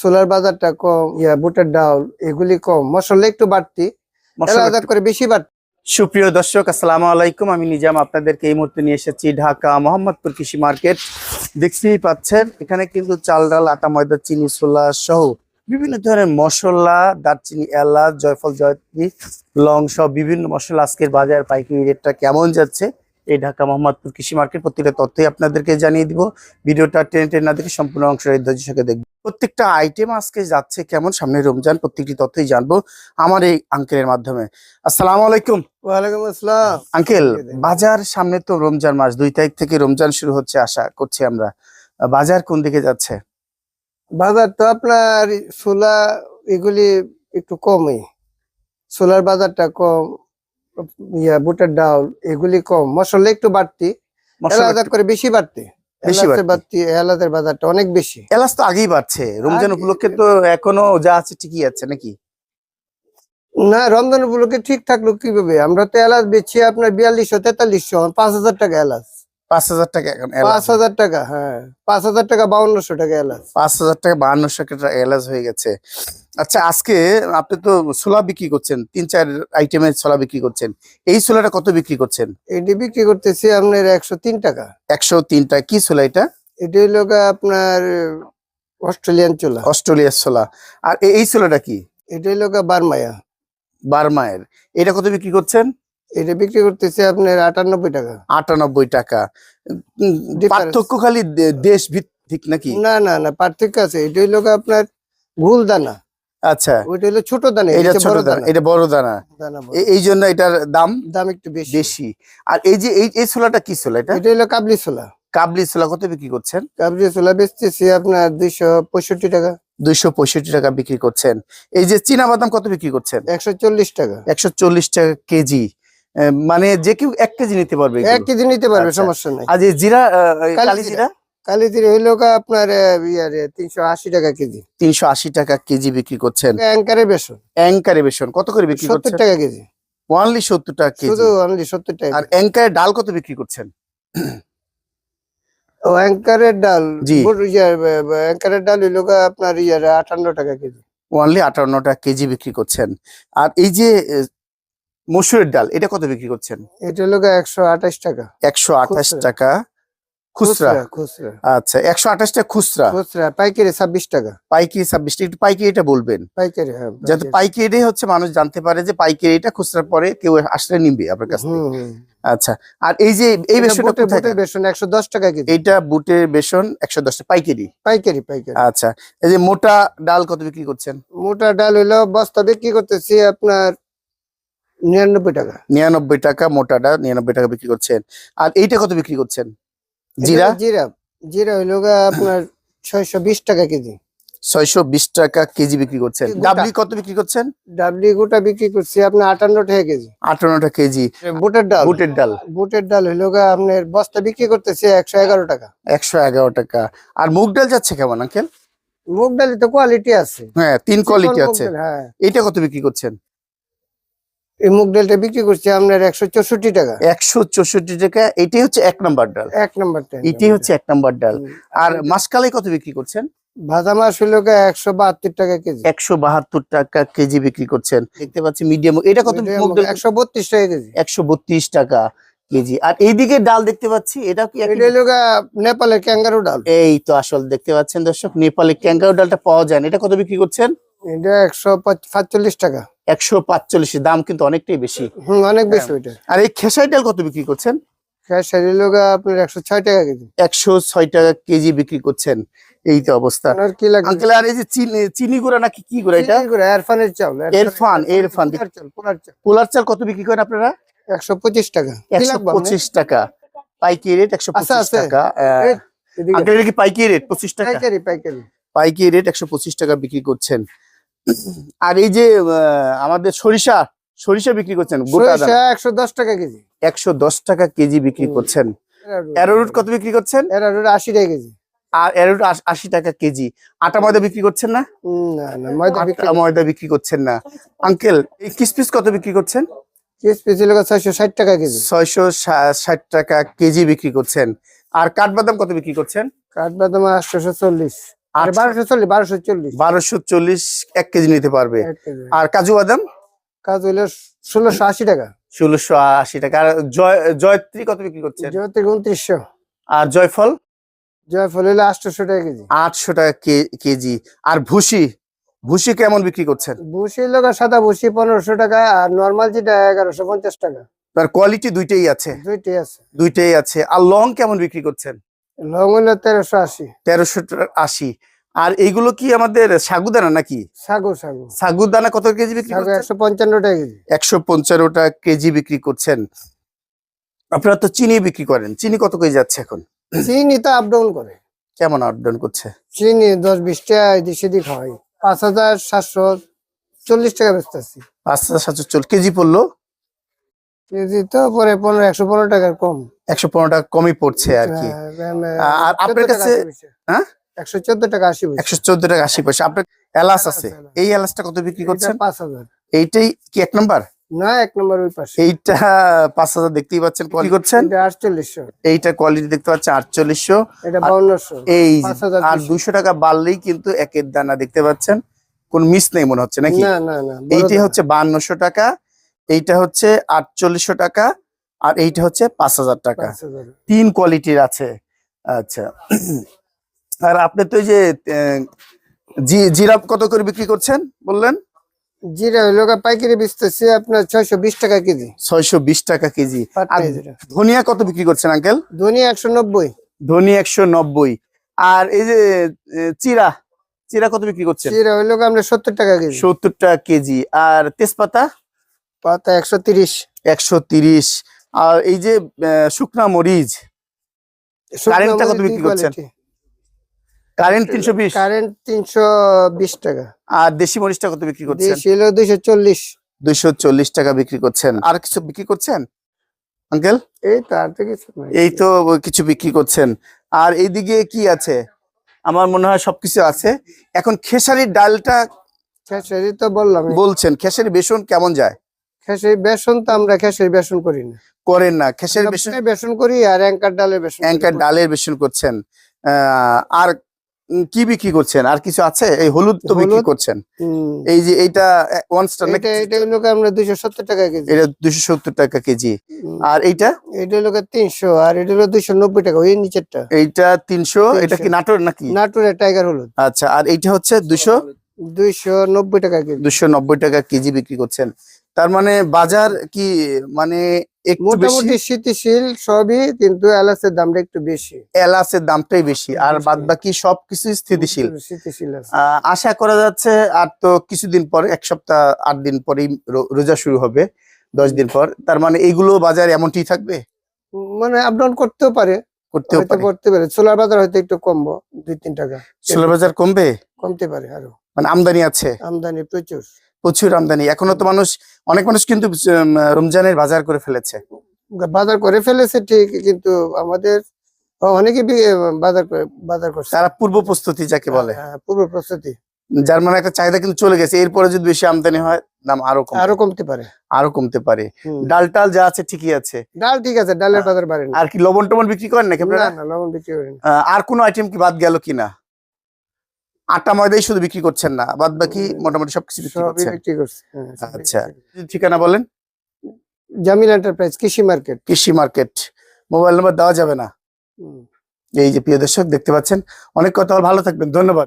ছোলার বাজারটা কম ইয়া বুটের ডাউল এগুলি কম। মশলা একটু বাড়তি। আলাদা করে বেশি বাড়তি সুপ্রিয় দর্শক আসসালামু আলাইকুম। আমি নিজাম আপনাদেরকে এই মুহূর্তে নিয়ে এসেছি ঢাকা মোহাম্মদপুর কৃষি মার্কেট। দেখতেই পাচ্ছেন এখানে কিন্তু চাল ডাল আটা ময়দা চিনি ছোলা সহ বিভিন্ন ধরনের মশলা দারচিনি এলাচ জয়ফল জয়ত্রী লং সহ বিভিন্ন মশলা আজকের বাজার পাইকারি রেটটা কেমন যাচ্ছে এই ঢাকা মোহাম্মদপুর কৃষি মার্কেট প্রতিটা তথ্যই আপনাদেরকে জানিয়ে দিব। ভিডিওটা টেনে টেনে না দেখে সম্পূর্ণ অংশের ধৈর্য সঙ্গে দেখবেন। প্রত্যেকটা আইটেম আজকে যাচ্ছে কেমন? সামনে রমজান প্রত্যেকটি তথ্যই জানব আমার এই আঙ্কেলের মাধ্যমে। আসসালামু আলাইকুম। ওয়ালাইকুম আসসালাম। আঙ্কেল বাজার সামনে তো রমজান মাস দুই তারিখ থেকে রমজান শুরু হচ্ছে আশা করছি আমরা। বাজার কোন দিকে যাচ্ছে? বাজার তো আপনার সোলা এগুলি একটু কমই। সোলার বাজারটা কম ইয়া বুটের ডাউল এগুলি কম। মশলা একটু বাড়তি। মশলা করে বেশি বাড়তি। এলাচের বাজারটা অনেক বেশি। এলাচ তো আগেই বাড়ছে। রমজান উপলক্ষে তো এখনও যা আছে ঠিকই আছে নাকি? না রমজান উপলক্ষে ঠিক থাকল কীভাবে? আমরা তো এলাচ বেছি আপনার বিয়াল্লিশশো তেতাল্লিশশো পাঁচ হাজার টাকা এলাচ। পাঁচ হাজার টাকা এখন পাঁচ হাজার টাকা হ্যাঁ। পাঁচ হাজার টাকা বাউন্নশো টাকা এলাচ। পাঁচ হাজার টাকা টাকা এলাচ হয়ে গেছে। আচ্ছা আজকে আপনি তো ছোলা বিক্রি করছেন তিন চার আইটেমের ছোলা বিক্রি করছেন। এই ছোলাটা কত বিক্রি করছেন? এটি বিক্রি করতেছি আপনার একশো তিন টাকা। একশো কি ছোলা এটা? এটি হলো আপনার অস্ট্রেলিয়ান চোলা অস্ট্রেলিয়ার ছোলা। আর এই ছোলাটা কি? এটি হলো বারমায়া। বার্মায়ের। এটা কত বিক্রি করছেন? এটা বিক্রি করতেছে আপনার আটানব্বই টাকা। আটানব্বই টাকা। পার্থক্য খালি দেশ ভিত্তিক নাকি? না না না পার্থক্য আছে। এটা গা আপনার গুল দানা আচ্ছা। ওইটা হলো ছোট দানা এটা ছোট দানা এটা বড় দানা। এই জন্য এটার দাম দাম একটু বেশি। বেশি। আর এই যে এই ছোলাটা কি ছোলা এটা? এটা হলো কাবলি ছোলা। কাবলি ছোলা কত বিক্রি করছেন? কাবলি ছোলা বেচতেছি আপনার দুইশো পঁয়ষট্টি টাকা। দুইশো পঁয়ষট্টি টাকা বিক্রি করছেন। এই যে চীনা বাদাম কত বিক্রি করছেন? একশো চল্লিশ টাকা। একশো চল্লিশ টাকা কেজি। মানে যে কেউ এক কেজি নিতে পারবে এক কেজি নিতে পারবে আচ্ছা। সমস্যা নাই। আর জিরা কালি জিরা। কালি জিরে হইল গা আপনার তিনশো আশি টাকা কেজি। তিনশো আশি টাকা কেজি বিক্রি করছেন। বেসন। অ্যাঙ্কারে বেসন। কত করে বিক্রি সত্তর টাকা কেজি। সত্তর টাকা কেজি। শুধু অনলি সত্তর টাকা আর ডাল কত বিক্রি করছেন? ও অ্যাঙ্কারের ডাল। জি। অ্যাঙ্কারের ডাল হইল আপনার ইয়ার আটান্ন টাকা কেজি। ওয়ানলি আটান্ন টাকা কেজি বিক্রি করছেন। আর এই যে মসুরের ডাল এটা কত বিক্রি করছেন? এটা হলো একশো আঠাশ টাকা। একশো আঠাশ টাকা। খুচরা? খুচরা আচ্ছা একশো আঠাশ টাকা খুচরা। খুচরা পাইকারি ছাব্বিশ টাকা। পাইকারি ছাব্বিশ টাকা একটু পাইকারিটা বলবেন। পাইকারি হ্যাঁ যাতে পাইকারি। পাইকারি হচ্ছে মানুষ জানতে পারে যে পাইকারিটা খুচরা পরে কেউ আসলে নিবে আপনার কাছ থেকে। আচ্ছা আর এই যে এই এটা বেসনটা বুটের- বেসন একশো দশ টাকা কেজি। এইটা বুটের বেসন পাইকারি? পাইকারি পাইকারি। আচ্ছা এই যে মোটা ডাল কত বিক্রি করছেন? মোটা ডাল হইল বস্তা বিক্রি করতেছি আপনার নিরানব্বই টাকা। নিরানব্বই টাকা মোটা ডাল নিরানব্বই টাকা বিক্রি করছেন। আর এইটা কত বিক্রি করছেন? জিরা এটা জিরা? জিরা। হইল আপনার ছয়শো বিশ টাকা কেজি। ছয়শো বিশ টাকা কেজি বিক্রি করছেন। ডাবলি কত বিক্রি করছেন? ডাবলি গোটা বিক্রি করছি আপনার আটান্ন টাকা কেজি। কেজি। বুটের ডাল। বুটের ডাল। বুটের ডাল হইল আপনার বস্তা বিক্রি করতেছি একশো এগারো টাকা। একশো এগারো টাকা। আর মুগ ডাল যাচ্ছে কেমন আঙ্কেল? মুগ ডালি তো কোয়ালিটি আছে। হ্যাঁ তিন কোয়ালিটি আছে। হ্যাঁ। এইটা কত বিক্রি করছেন? এই মুগ ডালটা বিক্রি করছি আপনার একশো চৌষট্টি টাকা। একশো চৌষট্টি টাকা এটাই হচ্ছে এক নাম্বার ডাল। এক নম্বরটা এটাই হচ্ছে এক নাম্বার ডাল। আর মাসকালাই কত বিক্রি করছেন? ভাজা মাছ হইল একশো বাহাত্তর টাকা কেজি। একশো বাহাত্তর টাকা কেজি বিক্রি করছেন। দেখতে পাচ্ছি মিডিয়াম এটা কত একশো বত্রিশ টাকা কেজি। একশো বত্রিশ টাকা কেজি। আর এইদিকে ডাল দেখতে পাচ্ছি এটা কি নেপালের ক্যাঙ্গারু ডাল। এই তো আসল দেখতে পাচ্ছেন দর্শক নেপালে ক্যাঙ্গারু ডালটা পাওয়া যায় না। এটা কত বিক্রি করছেন? এটা একশো পাঁচচল্লিশ টাকা। একশো পাঁচচল্লিশ দাম কিন্তু অনেকটাই বেশি। অনেক বেশি হ্যাঁ। ওইটা আর এই খেসারি ডাল কত বিক্রি করছেন? খেসারি হইল আপনার একশো ছয় টাকা কেজি। একশো ছয় টাকা কেজি বিক্রি করছেন। এই তো অবস্থা। আর কি লাগে আঙ্কেল আর এই যে চিনি চিনি গুঁড়া নাকি কি গুঁড়া এটা? এরফানের চাউল এরফান, এরফান। পোলার চাল কত বিক্রি করেন আপনারা? একশো পঁচিশ টাকা। একশো পঁচিশ টাকা। পাইকারি রেট একশো আচ্ছা, পঁচিশ টাকা। এই, এদিকে। আঙ্কেল কি পাইকারি রেট? পঁচিশ টাকা? পাইকারি পাইকারি। পাইকারি রেট একশো পঁচিশ টাকা বিক্রি করছেন। আর এই যে আমাদের সরিষা সরিষা বিক্রি করছেন গোটা একশো দশ টাকা কেজি। একশো দশ টাকা কেজি বিক্রি করছেন। অ্যারোরুট কত বিক্রি করছেন? এরারুট আশি টাকা কেজি। আর অ্যারোরুট আশি টাকা কেজি। আটা ময়দা বিক্রি করছেন না? ময়দা আটা ময়দা বিক্রি করছেন না। আঙ্কেল এই কিসপিস কত বিক্রি করছেন? ছয়শো ষাট টাকা কেজি। ছয়শো ষাট টাকা কেজি বিক্রি করছেন। আর কাঠবাদাম কত বিক্রি করছেন? কাঠবাদাম আটশোশো চল্লিশ। আর বারোশো চল্লিশ বারোশো চল্লিশ। বারোশো চল্লিশ এক কেজি নিতে পারবে। আর কাজু বাদাম? কাজ ষোলোশো আশি টাকা। ষোলোশো আশি টাকা। আর জয় জয়ত্রী কত বিক্রি করছেন? জয় থেকে উনত্রিশশো। আর জয়ফল? জয়ফল আটশোশো টাকা কেজি। আটশো টাকা কেজি। আর ভুসি? ভুসি কেমন বিক্রি করছেন? ভুসি লোক সাদা ভুসি পনেরোশো টাকা আর নর্মাল যেটা এগারোশো পঞ্চাশ টাকা। তার কোয়ালিটি দুইটাই আছে। দুইটাই আছে। দুইটাই আছে। আর লং কেমন বিক্রি করছেন? লং তেরোশো আশি। তেরোশো আশি। আর এইগুলো কি আমাদের সাগুদানা নাকি? সাগু সাগু। সাগুদানা কত কেজি বিক্রি একশো পঞ্চান্ন টাকা কেজি। একশো পঞ্চান্ন টাকা কেজি বিক্রি করছেন। আপনারা তো চিনি বিক্রি করেন। চিনি কত কেজি যাচ্ছে এখন? চিনি তো আপ ডাউন করে। কেমন আপ ডাউন করছে? চিনি দশ বিশ টাকা এদিক সেদিক হয়। পাঁচ হাজার সাতশো চল্লিশ টাকা বেচতেছি। পাঁচ হাজার সাতশো চল কেজি পড়ল? কেজি তো পরে পনেরো একশো পনেরো টাকার কম। একশো পনেরো টাকা কমই পড়ছে আর কি। আর আপনার কাছে- হ্যাঁ? একশো চোদ্দ টাকা আশি একশো চোদ্দ টাকা আশি পয়সা। আপনার এলাচ আছে। এই এলাচটা কত বিক্রি করছেন? পাঁচ হাজার। এইটাই কি এক নাম্বার? না এক নম্বর ওই পাশে। এইটা পাঁচ হাজার দেখতেই পাচ্ছেন করছেন? আটচল্লিশশো। এইটা কোয়ালিটি দেখতে পাচ্ছেন আটচল্লিশশো। এটা বাউন্নশো। এই যে, পাঁচ হাজার আর দুশো টাকা বাড়লেই কিন্তু একের দানা দেখতে পাচ্ছেন। কোন মিস নেই মনে হচ্ছে নাকি? না না না বড় হচ্ছে বান্নশো টাকা। এইটা হচ্ছে আটচল্লিশশো টাকা। আর এইটা হচ্ছে পাঁচ হাজার টাকা। তিন কোয়ালিটির আছে। আচ্ছা। আর আপনি তো এই যে জি- জিরাপ কত করে বিক্রি করছেন বললেন? জিরা হইল পাইকারি বেচতেছি আপনার ছয়শো বিশ টাকা কেজি। ছয়শো বিশ টাকা কেজি। আর ধনিয়া কত বিক্রি করছেন আঙ্কেল? ধনিয়া একশো নব্বই। ধনিয়া একশো নব্বই। আর এই যে চিরা চিরা কত বিক্রি করছেন? জিরা হইল আমরা সত্তর টাকা কেজি। সত্তর টাকা কেজি। আর তেজপাতা? পাতা একশো তিরিশ। একশো তিরিশ। আর এই যে শুকনা মরিচ কারেন্টটা কত বিক্রি করছেন? কারেন্ট তিনশো বিশ। কারেন্ট তিনশো বিশ টাকা। আর দেশি মরিচটা কত বিক্রি করছেন? দেশি হলো দুইশো চল্লিশ। দুইশো চল্লিশ টাকা বিক্রি করছেন। আর কিছু বিক্রি করছেন আঙ্কেল? এই তো আর তো কিছু। এই তো কিছু বিক্রি করছেন। আর এইদিকে কি আছে? আমার মনে হয় সবকিছু আছে। এখন খেসারির ডালটা খেসারি তো বললাম বলছেন খেসারি বেসন কেমন যায়? খেসারি বেসন তো আমরা খেসারি বেসন করি না। করেন না খেসারি বেসন বেসন করি আর অ্যাঙ্কার ডালের বেসন অ্যাঙ্কার ডালের বেসন করছেন। আহ, আর কি বিক্রি করছেন? আর কিছু আছে? এই হলুদ তো বিক্রি করছেন। হুম। এই যে এইটা ওয়ান স্টার এটা এটা হলো আমরা দুইশো সত্তর টাকা কেজি। এটা দুশো সত্তর টাকা কেজি। আর এইটা? এটা হলো গা তিনশো আর এটা হলো দুইশো নব্বই টাকা ওই নিচেরটা। এইটা তিনশো? এটা কি নাটোর নাকি? নাটোরের টাইগার হলুদ। আচ্ছা আর এইটা হচ্ছে দুশো দুইশো নব্বই টাকা কেজি। দুশো নব্বই টাকা কেজি বিক্রি করছেন। তার মানে বাজার কি মানে মোটামুটি সবই কিন্তু এলাচের দামটা একটু বেশি। এলাচের দামটাই বেশি আর বাদ বাকি সবকিছু স্থিতিশীল। স্থিতিশীল আশা করা যাচ্ছে আর তো কিছুদিন পর এক সপ্তাহ আট দিন পরেই রোজা শুরু হবে দশ দিন পর। তার মানে এইগুলো বাজার এমনটি থাকবে? মানে আপ ডাউন করতেও পারে। করতেও পারে। করতে পারে। সোলার বাজার হয়তো একটু কমবো দুই তিন টাকা। ষোলো বাজার কমবে? কমতে পারে আরও। মানে আমদানি আছে। আমদানি প্রচুর। প্রচুর আমদানি। এখনও তো মানুষ অনেক মানুষ কিন্তু রমজানের বাজার করে ফেলেছে। বাজার করে ফেলেছে ঠিক কিন্তু আমাদের অনেকে বাজার বাজার করছে। তারা পূর্ব প্রস্তুতি যাকে বলে। হ্যাঁ, পূর্ব প্রস্তুতি। যার মানে একটা চাহিদা কিন্তু চলে গেছে। এরপরে যদি বেশি আমদানি হয় দাম আরও কম আরও কমতে পারে। আরও কমতে পারে। ডাল টাল যা আছে ঠিকই আছে। ডাল ঠিক আছে ডালের বাজার বাড়েনি। আর কি লবণ টবণ বিক্রি করেন নাকি আপনারা? না লবণ বিক্রি করেনি। আর কোনো আইটেম কি বাদ গেল কিনা? আটা ময়দাই শুধু বিক্রি করছেন না বাদ বাকি মোটামুটি সবকিছু বিক্রি করছেন। করছে হ্যাঁ, আচ্ছা। ঠিকানা বলেন? জামিল এন্টারপ্রাইজ কৃষি মার্কেট। কৃষি মার্কেট। মোবাইল নাম্বার দেওয়া যাবে না। এই যে প্রিয় দর্শক দেখতে পাচ্ছেন। অনেক কথা ভালো থাকবেন ধন্যবাদ।